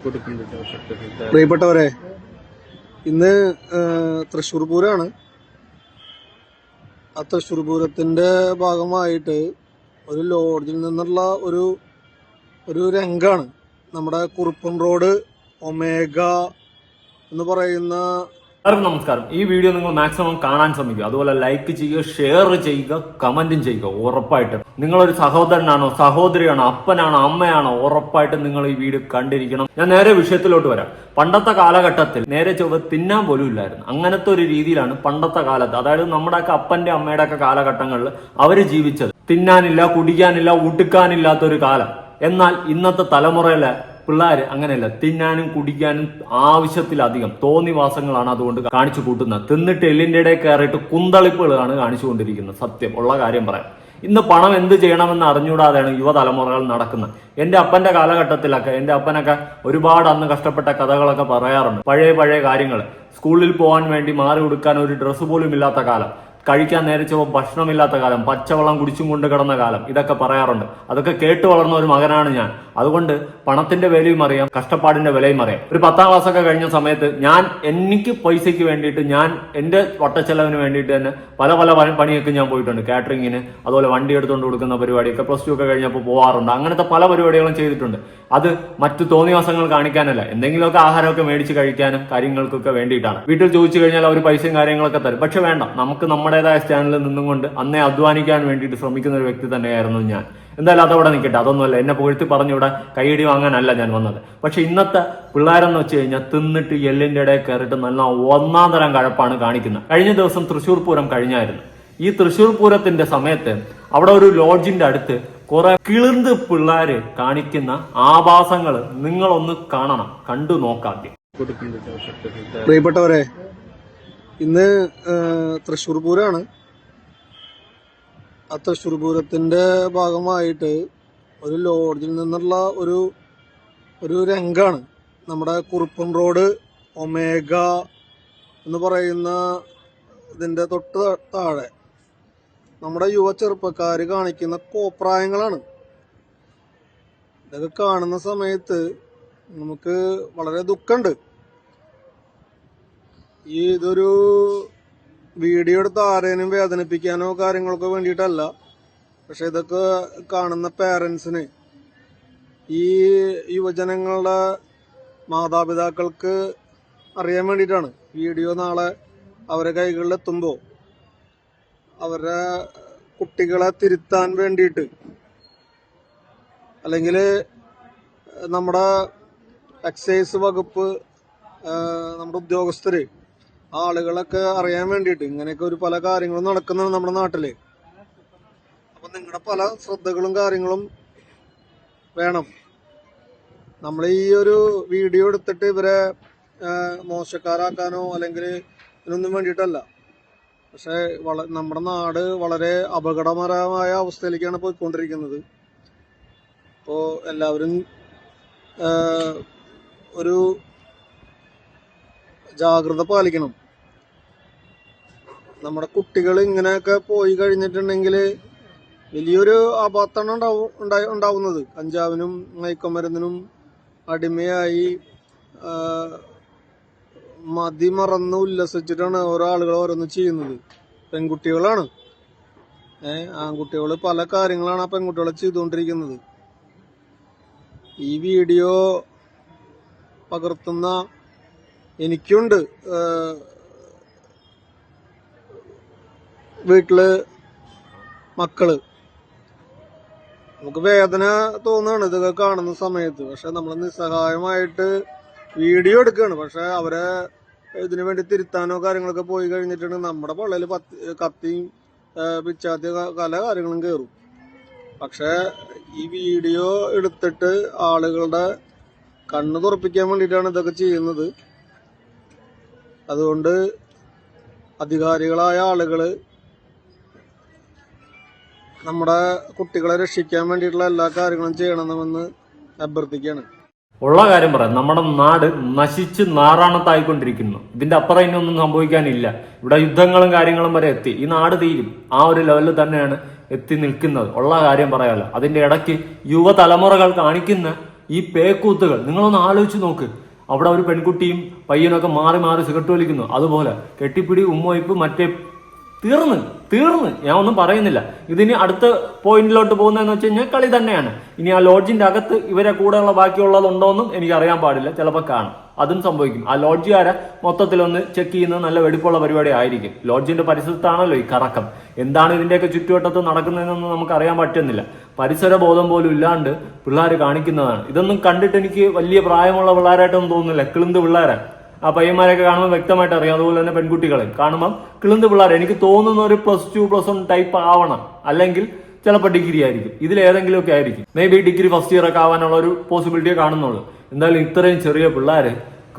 പ്രിയപ്പെട്ടവരെ ഇന്ന് തൃശ്ശൂർ പൂരമാണ് ആ തൃശ്ശൂർ പൂരത്തിന്റെ ഭാഗമായിട്ട് ഒരു ലോഡ്ജിൽ നിന്നുള്ള ഒരു ഒരു രംഗമാണ് നമ്മുടെ കുറുപ്പം റോഡ് ഒമേഗ എന്ന് പറയുന്ന എല്ലാവർക്കും നമസ്കാരം. ഈ വീഡിയോ നിങ്ങൾ മാക്സിമം കാണാൻ ശ്രമിക്കുക. അതുപോലെ ലൈക്ക് ചെയ്യുക ഷെയർ ചെയ്യുക കമന്റും ചെയ്യുക. ഉറപ്പായിട്ടും നിങ്ങളൊരു സഹോദരനാണോ സഹോദരിയാണോ അപ്പനാണോ അമ്മയാണോ ഉറപ്പായിട്ടും നിങ്ങൾ ഈ വീഡിയോ കണ്ടിരിക്കണം. ഞാൻ നേരെ വിഷയത്തിലോട്ട് വരാം. പണ്ടത്തെ കാലഘട്ടത്തിൽ നേരെ ചൊവ്വ തിന്നാൻ പോലും ഇല്ലായിരുന്നു. അങ്ങനത്തെ ഒരു രീതിയിലാണ് പണ്ടത്തെ കാലത്ത് അതായത് നമ്മുടെയൊക്കെ അപ്പന്റെ അമ്മയുടെ ഒക്കെ കാലഘട്ടങ്ങളിൽ അവർ ജീവിച്ചത്. തിന്നാനില്ല കുടിക്കാനില്ല ഉടുക്കാനില്ലാത്ത ഒരു കാലം. എന്നാൽ ഇന്നത്തെ തലമുറയിലെ പിള്ളേർ അങ്ങനെയല്ല തിന്നാനും കുടിക്കാനും ആവശ്യത്തിലധികം തോന്നിവാസങ്ങളാണ് അതുകൊണ്ട് കാണിച്ചു കൂട്ടുന്നത്. തിന്നിട്ട് എല്ലിന്റെ ഇടയിൽ കയറിയിട്ട് കുന്തളിപ്പുകളാണ് കാണിച്ചുകൊണ്ടിരിക്കുന്നത്. സത്യം ഉള്ള കാര്യം പറയാം. ഇന്ന് പണം എന്ത് ചെയ്യണമെന്ന് അറിഞ്ഞുകൂടാതെയാണ് യുവതലമുറകൾ നടക്കുന്നത്. എന്റെ അപ്പന്റെ കാലഘട്ടത്തിലൊക്കെ എന്റെ അപ്പനൊക്കെ ഒരുപാട് അന്ന് കഷ്ടപ്പെട്ട കഥകളൊക്കെ പറയാറുണ്ട്. പഴയ പഴയ കാര്യങ്ങൾ സ്കൂളിൽ പോകാൻ വേണ്ടി മാറി കൊടുക്കാൻ ഒരു ഡ്രസ്സ് പോലും ഇല്ലാത്ത കാലം. കഴിക്കാൻ നേരിച്ച ഭക്ഷണമില്ലാത്ത കാലം പച്ചവെള്ളം കുടിച്ചും കൊണ്ട് കിടന്ന കാലം ഇതൊക്കെ പറയാറുണ്ട്. അതൊക്കെ കേട്ടു വളർന്ന ഒരു മകനാണ് ഞാൻ. അതുകൊണ്ട് പണത്തിന്റെ വിലയും അറിയാം കഷ്ടപ്പാടിന്റെ വിലയും അറിയാം. ഒരു പത്താം ക്ലാസ് ഒക്കെ കഴിഞ്ഞ സമയത്ത് ഞാൻ എനിക്ക് പൈസയ്ക്ക് വേണ്ടിയിട്ട് ഞാൻ എന്റെ വട്ടച്ചെലവിന് വേണ്ടിയിട്ട് തന്നെ പല പല പണി- പണിയൊക്കെ ഞാൻ പോയിട്ടുണ്ട്. കാറ്ററിങ്ങിന് അതുപോലെ വണ്ടി എടുത്തുകൊണ്ട് കൊടുക്കുന്ന പരിപാടിയൊക്കെ പ്ലസ് ടു ഒക്കെ കഴിഞ്ഞപ്പോൾ പോകാറുണ്ട് അങ്ങനത്തെ പല പരിപാടികളും ചെയ്തിട്ടുണ്ട്. അത് മറ്റു തോന്നിവാസങ്ങൾ കാണിക്കാനല്ല. എന്തെങ്കിലുമൊക്കെ ആഹാരമൊക്കെ മേടിച്ച് കഴിക്കാനും കാര്യങ്ങൾക്കൊക്കെ വേണ്ടിയിട്ടാണ്. വീട്ടിൽ ചോദിച്ചു കഴിഞ്ഞാൽ അവർ പൈസയും കാര്യങ്ങളൊക്കെ തരും. പക്ഷെ വേണ്ട നമുക്ക് നമ്മുടേതായ സ്റ്റാൻഡിൽ നിന്നും കൊണ്ട് അന്നേ അധ്വാനിക്കാൻ വേണ്ടിയിട്ട് ശ്രമിക്കുന്ന ഒരു വ്യക്തി തന്നെയായിരുന്നു ഞാൻ. എന്തായാലും അതവിടെ നിൽക്കട്ടെ. അതൊന്നുമല്ല. എന്നെ പുകഴ്ത്തി പറഞ്ഞു ഇവിടെ കൈയടി വാങ്ങാനല്ല ഞാൻ വന്നത്. പക്ഷെ ഇന്നത്തെ പിള്ളേരെന്ന് വെച്ച് കഴിഞ്ഞാൽ തിന്നിട്ട് എല്ലിന്റെ ഇടയിൽ കയറിയിട്ട് നല്ല ഒന്നാം തരം കഴപ്പാണ് കാണിക്കുന്നത്. കഴിഞ്ഞ ദിവസം തൃശ്ശൂർ പൂരം കഴിഞ്ഞായിരുന്നു. ഈ തൃശ്ശൂർ പൂരത്തിന്റെ സമയത്ത് അവിടെ ഒരു ലോഡ്ജിന്റെ അടുത്ത് കുറെ കിളിന്ത് പിള്ളേര് കാണിക്കുന്ന ആഭാസങ്ങൾ നിങ്ങളൊന്ന് കാണണം കണ്ടു നോക്കാതെ പ്രിയപ്പെട്ടവരെ ഇന്ന് തൃശ്ശൂർ പൂരമാണ് ആ തൃശ്ശൂർ പൂരത്തിന്റെ ഭാഗമായിട്ട് ഒരു ലോഡ്ജിൽ നിന്നുള്ള ഒരു ഒരു രംഗാണ്. നമ്മുടെ കുറുപ്പൻ റോഡ് ഒമേഗ എന്ന് പറയുന്ന ഇതിന്റെ തൊട്ട് താഴെ. നമ്മുടെ യുവ ചെറുപ്പക്കാർ കാണിക്കുന്ന കോപ്രായങ്ങളാണ്. ഇതൊക്കെ കാണുന്ന സമയത്ത് നമുക്ക് വളരെ ദുഃഖമുണ്ട്. ഈ ഇതൊരു വീഡിയോ എടുത്ത് ആരേനും വേദനിപ്പിക്കാനോ കാര്യങ്ങൾക്കോ വേണ്ടിയിട്ടല്ല. പക്ഷെ ഇതൊക്കെ കാണുന്ന പേരൻസിന് ഈ യുവജനങ്ങളുടെ മാതാപിതാക്കൾക്ക് അറിയാൻ വേണ്ടിയിട്ടാണ്. വീഡിയോ നാളെ അവരെ കൈകളിൽ എത്തുമ്പോൾ അവരുടെ കുട്ടികളെ തിരുത്താൻ വേണ്ടിയിട്ട്. അല്ലെങ്കിൽ നമ്മുടെ എക്സൈസ് വകുപ്പ് നമ്മുടെ ഉദ്യോഗസ്ഥര് ആളുകളൊക്കെ അറിയാൻ വേണ്ടിയിട്ട് ഇങ്ങനെയൊക്കെ ഒരു പല കാര്യങ്ങളും നടക്കുന്നുണ്ട് നമ്മുടെ നാട്ടിൽ. അപ്പൊ നിങ്ങളുടെ പല ശ്രദ്ധകളും കാര്യങ്ങളും വേണം. നമ്മൾ ഈ ഒരു വീഡിയോ എടുത്തിട്ട് ഇവരെ മോശക്കാരാക്കാനോ അല്ലെങ്കിൽ ഇതിനൊന്നും വേണ്ടിയിട്ടല്ല. പക്ഷെ വള നമ്മുടെ നാട് വളരെ അപകടകരമായ അവസ്ഥയിലേക്കാണ് പോയിക്കൊണ്ടിരിക്കുന്നത്. അപ്പോൾ എല്ലാവരും ഒരു ജാഗ്രത പാലിക്കണം. നമ്മുടെ കുട്ടികൾ ഇങ്ങനെയൊക്കെ പോയി കഴിഞ്ഞിട്ടുണ്ടെങ്കിൽ വലിയൊരു അപകടമാണ് ഉണ്ടാവും ഉണ്ടായി ഉണ്ടാവുന്നത്. കഞ്ചാവിനും മയക്കുമരുന്നിനും അടിമയായി ആ, മതിമറന്ന് ഉല്ലസിച്ചിട്ടാണ് ഓരോ ആളുകൾ ഓരോന്ന് ചെയ്യുന്നത്. പെൺകുട്ടികളാണ്. ഏഹ് ആൺകുട്ടികൾ പല കാര്യങ്ങളാണ് ആ പെൺകുട്ടികളെ ചെയ്തുകൊണ്ടിരിക്കുന്നത്. ഈ വീഡിയോ പകർത്തുന്ന എനിക്കുണ്ട്. വീട്ടിൽ മക്കൾ. നമുക്ക് വേദന തോന്നുകയാണ് ഇതൊക്കെ കാണുന്ന സമയത്ത്. പക്ഷെ നമ്മൾ നിസ്സഹായമായിട്ട് വീഡിയോ എടുക്കുകയാണ് പക്ഷെ അവരെ ഇതിനു വേണ്ടി തിരുത്താനോ കാര്യങ്ങളൊക്കെ പോയി കഴിഞ്ഞിട്ടുണ്ടെങ്കിൽ നമ്മുടെ പള്ളിയിൽ പത്തി കത്തിയും ഏഹ് പിച്ചാത്തി ക- പല കാര്യങ്ങളും കയറും പക്ഷെ ഈ വീഡിയോ എടുത്തിട്ട് ആളുകളുടെ കണ്ണ് തുറപ്പിക്കാൻ വേണ്ടിയിട്ടാണ് ഇതൊക്കെ ചെയ്യുന്നത്. അതുകൊണ്ട് അധികാരികളായ ആളുകൾ നമ്മുടെ കുട്ടികളെ രക്ഷിക്കാൻ വേണ്ടിയിട്ടുള്ള എല്ലാ കാര്യങ്ങളും ചെയ്യണമെന്ന് അഭ്യർത്ഥിക്കുകയാണ്. ഉള്ള കാര്യം പറയാം. നമ്മുടെ നാട് നശിച്ച് നാറാണത്തായിക്കൊണ്ടിരിക്കുന്നു. ഇതിന്റെ അപ്പുറം ഇനി ഒന്നും സംഭവിക്കാനില്ല. ഇവിടെ യുദ്ധങ്ങളും കാര്യങ്ങളും വരെ എത്തി. ഈ നാട് തീരും. ആ ഒരു ലെവലിൽ തന്നെയാണ് എത്തി നിൽക്കുന്നത്. ഉള്ള കാര്യം പറയാമല്ലോ അതിന്റെ ഇടയ്ക്ക് യുവതലമുറകൾ കാണിക്കുന്ന ഈ പേക്കൂത്തുകൾ. നിങ്ങളൊന്ന് ആലോചിച്ച് നോക്ക്. അവിടെ ഒരു പെൺകുട്ടിയും പയ്യനൊക്കെ മാറി മാറി സിഗരറ്റ് വലിക്കുന്നു. അതുപോലെ കെട്ടിപ്പിടി ഉമ്മവയ്പ് മറ്റേ തീർന്ന് തീർന്ന്. ഞാൻ ഒന്നും പറയുന്നില്ല. ഇതിന് അടുത്ത പോയിന്റിലോട്ട് പോകുന്നതെന്ന് വെച്ച് കഴിഞ്ഞാൽ കളി തന്നെയാണ്. ഇനി ആ ലോഡ്ജിന്റെ അകത്ത് ഇവരെ കൂടെയുള്ള ബാക്കിയുള്ളതുണ്ടോയെന്നും എനിക്ക് അറിയാൻ പാടില്ല. ചിലപ്പോൾ കാണും. അതും സംഭവിക്കും. ആ ലോഡ്ജുകാരെ മൊത്തത്തിലൊന്ന് ചെക്ക് ചെയ്യുന്നത് നല്ല വെടിപ്പുള്ള പരിപാടി ആയിരിക്കും. ലോഡ്ജിന്റെ പരിസരത്താണല്ലോ ഈ കറക്കം. എന്താണ് ഇതിന്റെയൊക്കെ ചുറ്റുവട്ടത്ത് നടക്കുന്നതെന്നൊന്നും നമുക്ക് അറിയാൻ പറ്റുന്നില്ല. പരിസര ബോധം പോലും ഇല്ലാണ്ട് പിള്ളേർ കാണിക്കുന്നതാണ്. ഇതൊന്നും കണ്ടിട്ട് എനിക്ക് വലിയ പ്രായമുള്ള പിള്ളേരായിട്ടൊന്നും തോന്നുന്നില്ല. കിളിന്ത് പിള്ളേരെ. ആ പയ്യന്മാരെയൊക്കെ കാണുമ്പോൾ വ്യക്തമായിട്ട് അറിയാം. അതുപോലെ തന്നെ പെൺകുട്ടികളെ. കാണുമ്പോൾ കിളുന്ത് പിള്ളേർ എനിക്ക് തോന്നുന്ന ഒരു plus two plus one type ആവണം. അല്ലെങ്കിൽ ചിലപ്പോൾ ഡിഗ്രി ആയിരിക്കും. ഇതിലേതെങ്കിലും ഒക്കെ ആയിരിക്കും. May be degree first year ഒക്കെ ആവാനുള്ള ഒരു പോസിബിലിറ്റിയെ കാണുന്നുള്ളൂ. എന്തായാലും ഇത്രയും ചെറിയ പിള്ളേര്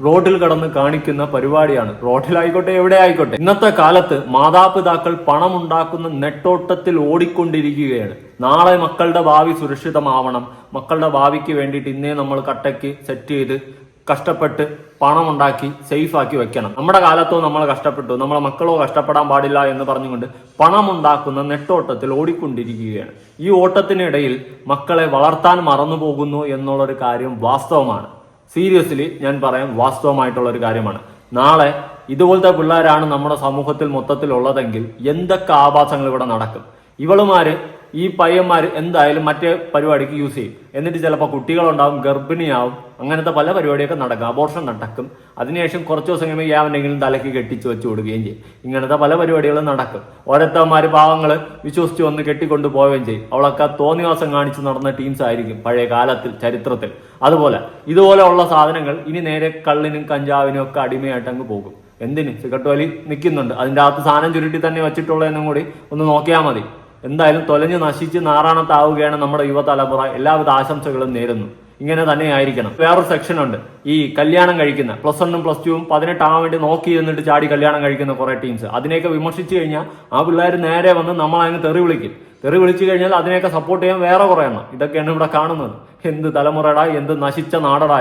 റോഡിൽ കടന്ന് കാണിക്കുന്ന പരിപാടിയാണ്. റോഡിലായിക്കോട്ടെ എവിടെ ആയിക്കോട്ടെ. ഇന്നത്തെ കാലത്ത് മാതാപിതാക്കൾ പണമുണ്ടാക്കുന്ന നെട്ടോട്ടത്തിൽ ഓടിക്കൊണ്ടിരിക്കുകയാണ്. നാളെ മക്കളുടെ ഭാവി സുരക്ഷിതമാവണം. മക്കളുടെ ഭാവിക്ക് വേണ്ടിയിട്ട് ഇന്നേ നമ്മൾ കട്ടയ്ക്ക് സെറ്റ് ചെയ്ത് കഷ്ടപ്പെട്ട് പണം ഉണ്ടാക്കി സേഫ് ആക്കി വെക്കണം. നമ്മുടെ കാലത്തോ നമ്മൾ കഷ്ടപ്പെട്ടു. നമ്മളെ മക്കളോ കഷ്ടപ്പെടാൻ പാടില്ല എന്ന് പറഞ്ഞുകൊണ്ട് പണം ഉണ്ടാക്കുന്ന നെട്ടോട്ടത്തിൽ ഓടിക്കൊണ്ടിരിക്കുകയാണ്. ഈ ഓട്ടത്തിനിടയിൽ മക്കളെ വളർത്താൻ മറന്നു പോകുന്നു എന്നുള്ളൊരു കാര്യം വാസ്തവമാണ്. സീരിയസ്ലി ഞാൻ പറയാം വാസ്തവമായിട്ടുള്ള ഒരു കാര്യമാണ്. നാളെ ഇതുപോലത്തെ പിള്ളേരാണ് നമ്മുടെ സമൂഹത്തിൽ മൊത്തത്തിൽ ഉള്ളതെങ്കിൽ എന്തൊക്കെ ആഭാസങ്ങൾ ഇവിടെ നടക്കും? ഇവളുമാര് ഈ പയ്യന്മാർ എന്തായാലും മറ്റേ പരിപാടിക്ക് യൂസ് ചെയ്യും. എന്നിട്ട് ചിലപ്പോൾ കുട്ടികളുണ്ടാവും ഗർഭിണിയാവും അങ്ങനത്തെ പല പരിപാടിയൊക്കെ നടക്കും. അബോർഷൻ നടക്കും. അതിനുശേഷം കുറച്ച് ദിവസം കഴിയുമ്പോൾ യാവനെങ്കിലും തലയ്ക്ക് കെട്ടിച്ച് വെച്ച് കൊടുക്കുകയും ചെയ്യും. ഇങ്ങനത്തെ പല പരിപാടികളും നടക്കും. ഓരോരുത്തന്മാര് പാവങ്ങൾ വിശ്വസിച്ച് വന്ന് കെട്ടിക്കൊണ്ട് പോവുകയും ചെയ്യും. അവളൊക്കെ തോന്നിവാസം കാണിച്ച് നടന്ന ടീംസ് ആയിരിക്കും പഴയ കാലത്തിൽ ചരിത്രത്തിൽ. അതുപോലെ ഇതുപോലെയുള്ള സാധനങ്ങൾ ഇനി നേരെ കള്ളിനും കഞ്ചാവിനും ഒക്കെ അടിമയായിട്ട് അങ്ങ് പോകും. എന്തിന്? സിഗരറ്റ് വലി നിൽക്കുന്നുണ്ട് അതിന്റെ അകത്ത് സാധനം ചുരുട്ടി തന്നെ വെച്ചിട്ടുള്ളതെന്നും കൂടി ഒന്ന് നോക്കിയാൽ മതി. എന്തായാലും തൊലഞ്ഞ് നശിച്ച് നാറാണത്താവുകയാണ് നമ്മുടെ യുവതലമുറ. എല്ലാവിധ ആശംസകളും നേരുന്നു. ഇങ്ങനെ തന്നെ ആയിരിക്കണം വേറൊരു സെക്ഷൻ ഉണ്ട് ഈ കല്യാണം കഴിക്കുന്ന പ്ലസ് വണ്ണും പ്ലസ് ടുവും പതിനെട്ടാവാൻ വേണ്ടി നോക്കി ഇരുന്നിട്ട് ചാടി കല്യാണം കഴിക്കുന്ന കുറെ ടീംസ്. അതിനെയൊക്കെ വിമർശിച്ചു കഴിഞ്ഞാൽ ആ പിള്ളേർ നേരെ വന്ന് നമ്മളങ്ങ് തെറി വിളിക്കും. തെറി വിളിച്ചു കഴിഞ്ഞാൽ അതിനെയൊക്കെ സപ്പോർട്ട് ചെയ്യാൻ വേറെ കുറെ എണ്ണം. ഇതൊക്കെയാണ് ഇവിടെ കാണുന്നത്. എന്ത് തലമുറയുടെ എന്ത് നശിച്ച നാടടാ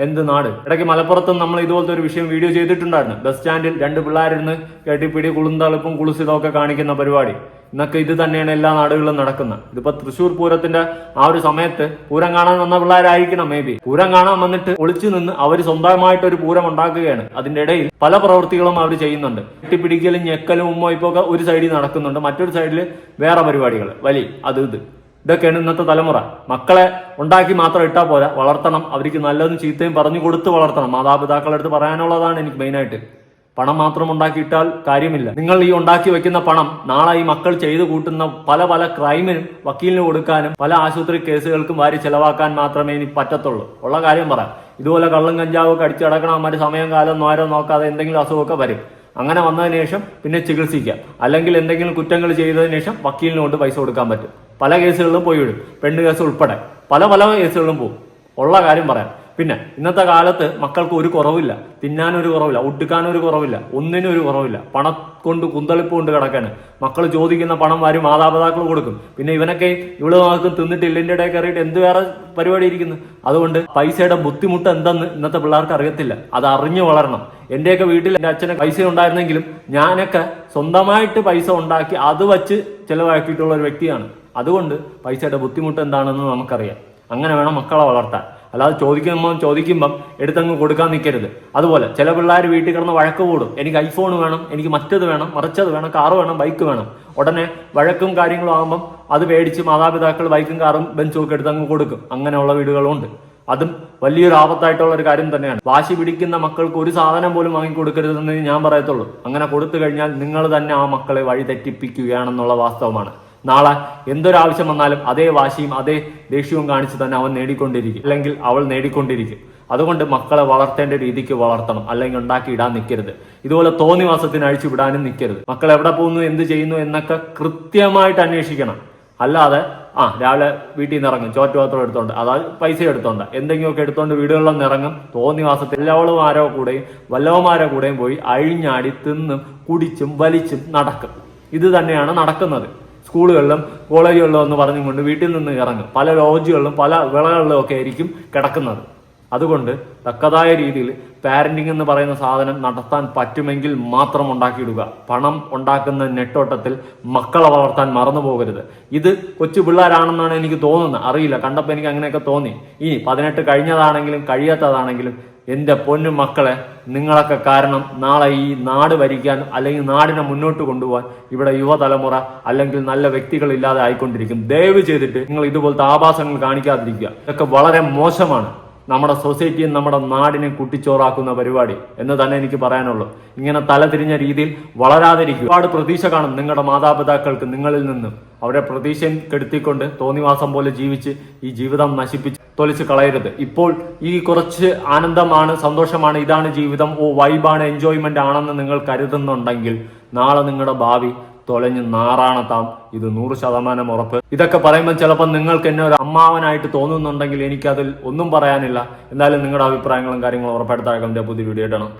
എന്ത് നാട്? ഇടയ്ക്ക് മലപ്പുറത്തും നമ്മൾ ഇതുപോലത്തെ ഒരു വിഷയം വീഡിയോ ചെയ്തിട്ടുണ്ടായിരുന്നു. ബസ് സ്റ്റാൻഡിൽ രണ്ട് പിള്ളേരിന്ന് കെട്ടിപ്പിടി കുളുന്തളിപ്പും കുളിസിതവും കാണിക്കുന്ന പരിപാടി. ഇന്നൊക്കെ ഇത് തന്നെയാണ് എല്ലാ നാടുകളിലും നടക്കുന്നത്. ഇതിപ്പോ തൃശൂർ പൂരത്തിന്റെ ആ ഒരു സമയത്ത് പൂരം കാണാൻ വന്ന പിള്ളേരായിരിക്കണം മേ ബി പൂരം കാണാൻ വന്നിട്ട് ഒളിച്ചു നിന്ന് അവർ സ്വന്തമായിട്ട് ഒരു പൂരം ഉണ്ടാക്കുകയാണ്. അതിന്റെ ഇടയിൽ പല പ്രവൃത്തികളും അവർ ചെയ്യുന്നുണ്ട്. കെട്ടിപ്പിടിക്കലും ഞെക്കലും ഉമ്മ ഇപ്പൊ ഒരു സൈഡിൽ നടക്കുന്നുണ്ട്. മറ്റൊരു സൈഡിൽ വേറെ പരിപാടികൾ. വലി അത് ഇത്. ഇതൊക്കെയാണ് ഇന്നത്തെ തലമുറ. മക്കളെ ഉണ്ടാക്കി മാത്രം ഇട്ടാൽ പോരാ. വളർത്തണം. അവർക്ക് നല്ലതും ചീത്തയും പറഞ്ഞു കൊടുത്ത് വളർത്തണം. മാതാപിതാക്കളുടെ അടുത്ത് പറയാനുള്ളതാണ് എനിക്ക് മെയിനായിട്ട് പണം മാത്രം ഉണ്ടാക്കിയിട്ടാൽ കാര്യമില്ല. നിങ്ങൾ ഈ ഉണ്ടാക്കി വെക്കുന്ന പണം നാളെ ഈ മക്കൾ ചെയ്തു കൂട്ടുന്ന പല പല ക്രൈമിനും വക്കീലിന് കൊടുക്കാനും പല ആശുപത്രി കേസുകൾക്കും വാരി ചെലവാക്കാൻ മാത്രമേ ഇനി പറ്റത്തുള്ളൂ. ഉള്ള കാര്യം പറ. ഇതുപോലെ കള്ളും കഞ്ചാവൊക്കെ അടിച്ചടക്കണമാര് സമയം കാലം നോരോ നോക്കാതെ എന്തെങ്കിലും അസുഖമൊക്കെ വരും. അങ്ങനെ വന്നതിന് ശേഷം പിന്നെ ചികിത്സിക്കാം അല്ലെങ്കിൽ എന്തെങ്കിലും കുറ്റങ്ങൾ ചെയ്തതിന് ശേഷം വക്കീലിന് കൊണ്ട് പൈസ കൊടുക്കാൻ പറ്റും. പല കേസുകളിലും പോയി വിടും. പെണ്ണ് കേസ് ഉൾപ്പെടെ. പല പല കേസുകളിലും പോകും ഉള്ള കാര്യം പറയാം. പിന്നെ ഇന്നത്തെ കാലത്ത് മക്കൾക്ക് ഒരു കുറവില്ല. തിന്നാനൊരു കുറവില്ല. ഒട്ടുക്കാനൊരു കുറവില്ല. ഒന്നിനും ഒരു കുറവില്ല. പണം കൊണ്ട് കുന്തളിപ്പ് കൊണ്ട് കിടക്കാണ്. മക്കൾ ചോദിക്കുന്ന പണം വരും മാതാപിതാക്കൾ കൊടുക്കും. പിന്നെ ഇവനൊക്കെ ഇവിടെ നമുക്ക് തിന്നിട്ട് ഇല്ലിന്റെ ഇടയിൽ കയറിയിട്ട് എന്ത് വേറെ പരിപാടി ഇരിക്കുന്നു? അതുകൊണ്ട് പൈസയുടെ ബുദ്ധിമുട്ട് എന്തെന്ന് ഇന്നത്തെ പിള്ളേർക്ക് അറിയത്തില്ല. അത് അറിഞ്ഞു വളരണം. എന്റെയൊക്കെ വീട്ടിൽ എന്റെ അച്ഛന് പൈസ ഉണ്ടായിരുന്നെങ്കിലും ഞാനൊക്കെ സ്വന്തമായിട്ട് പൈസ ഉണ്ടാക്കി അത് വച്ച് ചിലവാക്കിയിട്ടുള്ള ഒരു വ്യക്തിയാണ്. അതുകൊണ്ട് പൈസയുടെ ബുദ്ധിമുട്ട് എന്താണെന്ന് നമുക്കറിയാം. അങ്ങനെ വേണം മക്കളെ വളർത്താൻ. അല്ലാതെ ചോദിക്കുമ്പോൾ ചോദിക്കുമ്പം എടുത്തങ്ങ് കൊടുക്കാൻ നിൽക്കരുത് അതുപോലെ ചില പിള്ളേർ വീട്ടിൽ കിടന്ന് വഴക്ക് കൂടും. എനിക്ക് ഐഫോൺ വേണം എനിക്ക് മറ്റത് വേണം മറിച്ചത് വേണം കാറ് വേണം ബൈക്ക് വേണം. ഉടനെ വഴക്കും കാര്യങ്ങളും ആകുമ്പം അത് പേടിച്ച് മാതാപിതാക്കൾ ബൈക്കും കാറും ബെഞ്ചും ഒക്കെ എടുത്തങ്ങ് കൊടുക്കും. അങ്ങനെയുള്ള വീടുകളുണ്ട്. അതും വലിയൊരു ആപത്തായിട്ടുള്ള ഒരു കാര്യം തന്നെയാണ്. വാശി പിടിക്കുന്ന മക്കൾക്ക് ഒരു സാധനം പോലും വാങ്ങിക്കൊടുക്കരുതെന്ന് ഞാൻ പറയത്തുള്ളൂ. അങ്ങനെ കൊടുത്തു കഴിഞ്ഞാൽ നിങ്ങൾ തന്നെ ആ മക്കളെ വഴി തെറ്റിപ്പിക്കുകയാണെന്നുള്ള വാസ്തവമാണ്. നാളെ എന്തൊരാവശ്യം വന്നാലും അതേ വാശിയും അതേ ദേഷ്യവും കാണിച്ച് തന്നെ അവൻ നേടിക്കൊണ്ടിരിക്കും. അല്ലെങ്കിൽ അവൾ നേടിക്കൊണ്ടിരിക്കും. അതുകൊണ്ട് മക്കളെ വളർത്തേണ്ട രീതിക്ക് വളർത്തണം. അല്ലെങ്കിൽ ഉണ്ടാക്കി ഇടാൻ നിൽക്കരുത് ഇതുപോലെ തോന്നിവാസത്തിന് അഴിച്ചു വിടാനും നിൽക്കരുത് മക്കൾ എവിടെ പോകുന്നു എന്ത് ചെയ്യുന്നു എന്നൊക്കെ കൃത്യമായിട്ട് അന്വേഷിക്കണം. അല്ലാതെ ആ രാവിലെ വീട്ടിൽ നിന്ന് ഇറങ്ങും. ചോറ്റ് പാത്രം എടുത്തോണ്ട്. അതായത് പൈസ എടുത്തോണ്ട്. എന്തെങ്കിലുമൊക്കെ എടുത്തോണ്ട് വീടുകളിൽ തോന്നി ഇറങ്ങും. തോന്നിവാസത്തിൽ എല്ലാവളുമാരോ കൂടെയും വല്ലവന്മാരോ കൂടെയും പോയി അഴിഞ്ഞാടി തിന്നും കുടിച്ചും വലിച്ചും നടക്കും. ഇത് തന്നെയാണ് നടക്കുന്നത്. സ്കൂളുകളിലും കോളേജുകളിലും എന്ന് പറഞ്ഞുകൊണ്ട് വീട്ടിൽ നിന്ന് ഇറങ്ങും. പല ലോഡ്ജുകളിലും പല വിളകളിലും ഒക്കെ ആയിരിക്കും കിടക്കുന്നത്. അതുകൊണ്ട് തക്കതായ രീതിയിൽ പാരന്റിംഗ് എന്ന് പറയുന്ന സാധനം നടത്താൻ പറ്റുമെങ്കിൽ മാത്രം ഉണ്ടാക്കിയിടുക. പണം ഉണ്ടാക്കുന്ന നെട്ടോട്ടത്തിൽ മക്കളെ വളർത്താൻ മറന്നു പോകരുത്. ഇത് കൊച്ചു പിള്ളേരാണെന്നാണ് എനിക്ക് തോന്നുന്നത്. അറിയില്ല. കണ്ടപ്പോൾ എനിക്ക് അങ്ങനെയൊക്കെ തോന്നി. ഇനി പതിനെട്ട് കഴിഞ്ഞതാണെങ്കിലും കഴിയാത്തതാണെങ്കിലും എന്റെ പൊന്നു മക്കളെ നിങ്ങളൊക്കെ കാരണം നാളെ ഈ നാട് ഭരിക്കാൻ അല്ലെങ്കിൽ നാടിനെ മുന്നോട്ട് കൊണ്ടുപോകാൻ ഇവിടെ യുവതലമുറ അല്ലെങ്കിൽ നല്ല വ്യക്തികൾ ഇല്ലാതെ ആയിക്കൊണ്ടിരിക്കും. ദയവ് ചെയ്തിട്ട് നിങ്ങൾ ഇതുപോലത്തെ ആഭാസങ്ങൾ കാണിക്കാതിരിക്കുക. ഇതൊക്കെ വളരെ മോശമാണ്. നമ്മുടെ സൊസൈറ്റിയും നമ്മുടെ നാടിനെ കുട്ടിച്ചോറാക്കുന്ന പരിപാടി എന്ന് തന്നെ എനിക്ക് പറയാനുള്ളൂ. ഇങ്ങനെ തലതിരിഞ്ഞ രീതിയിൽ വളരാതിരിക്കും ഒരുപാട് പ്രതീക്ഷ കാണും നിങ്ങളുടെ മാതാപിതാക്കൾക്ക് നിങ്ങളിൽ നിന്നും. അവരെ പ്രതീക്ഷയും കെടുത്തിക്കൊണ്ട് തോന്നിവാസം പോലെ ജീവിച്ച് ഈ ജീവിതം നശിപ്പിച്ച് തൊലിച്ച് കളയരുത്. ഇപ്പോൾ ഈ കുറച്ച് ആനന്ദമാണ് സന്തോഷമാണ് ഇതാണ് ജീവിതം. ഓ വൈബാണ് എൻജോയ്മെന്റ് ആണെന്ന് നിങ്ങൾ കരുതുന്നുണ്ടെങ്കിൽ നാളെ നിങ്ങളുടെ ഭാവി തൊലഞ്ഞ് നാറാണത്താം ഇത് നൂറ് ശതമാനം ഉറപ്പ്. ഇതൊക്കെ പറയുമ്പോൾ ചിലപ്പോൾ നിങ്ങൾക്ക് എന്നെ ഒരു അമ്മാവനായിട്ട് തോന്നുന്നുണ്ടെങ്കിൽ എനിക്കതിൽ ഒന്നും പറയാനില്ല. എന്തായാലും നിങ്ങളുടെ അഭിപ്രായങ്ങളും കാര്യങ്ങളും ഉറപ്പെടുത്താൻ പുതിയ വീഡിയോ ഇടണം